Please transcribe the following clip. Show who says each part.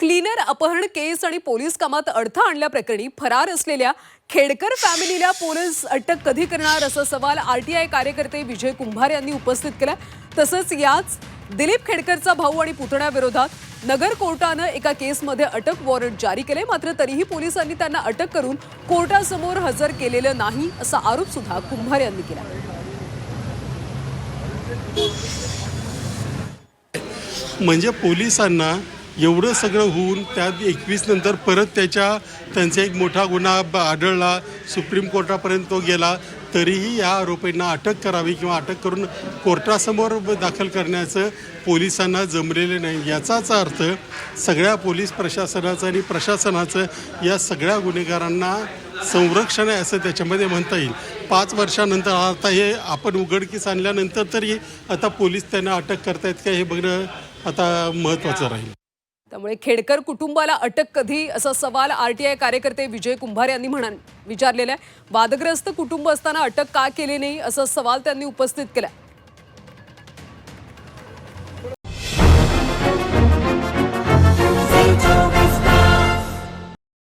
Speaker 1: Cleaner अपहरण केस आणि police कामात अडथळा आणल्याप्रकरणी फरार असलेल्या खेडकर फॅमिलीला पोलीस अटक कधी करणार असा सवाल आरटीआय कार्यकर्ते विजय कुंभार यांनी उपस्थित केला. तसंच याच दिलीप खेडकरचा भाऊ आणि पुतण्याविरोधात नगर कोर्टानं एका केसमध्ये अटक वॉरंट जारी केले. मात्र तरीही पोलिसांनी त्यांना अटक करून कोर्टासमोर हजर केलेलं नाही असा आरोप सुद्धा कुंभार यांनी केला.
Speaker 2: म्हणजे पोलिसांना एवढं सगळं होऊन त्यात एकवीस नंतर परत त्याच्या त्यांचा एक मोठा गुन्हा ब- आढळला. सुप्रीम कोर्टापर्यंत तो गेला. तरीही या आरोपींना अटक करावी किंवा अटक करून कोर्टासमोर दाखल करण्याचं पोलिसांना जमलेलं नाही. याचाच अर्थ सगळ्या पोलीस प्रशासनाचं आणि प्रशासनाचं या सगळ्या गुन्हेगारांना संरक्षण आहे असं त्याच्यामध्ये म्हणता येईल. पाच वर्षानंतर आता हे आपण उघडकीस आणल्यानंतर तरी आता पोलीस त्यांना अटक करतायत का हे बघणं आता महत्त्वाचं राहील.
Speaker 1: त्यामुळे खेडकर कुटुंबाला अटक कधी? असा सवाल आरटीआय कार्यकर्ते विजय कुंभार यांनी म्हणा विचारलेला आहे वादग्रस्त कुटुंब असताना अटक का केली नाही? असा सवाल त्यांनी उपस्थित केला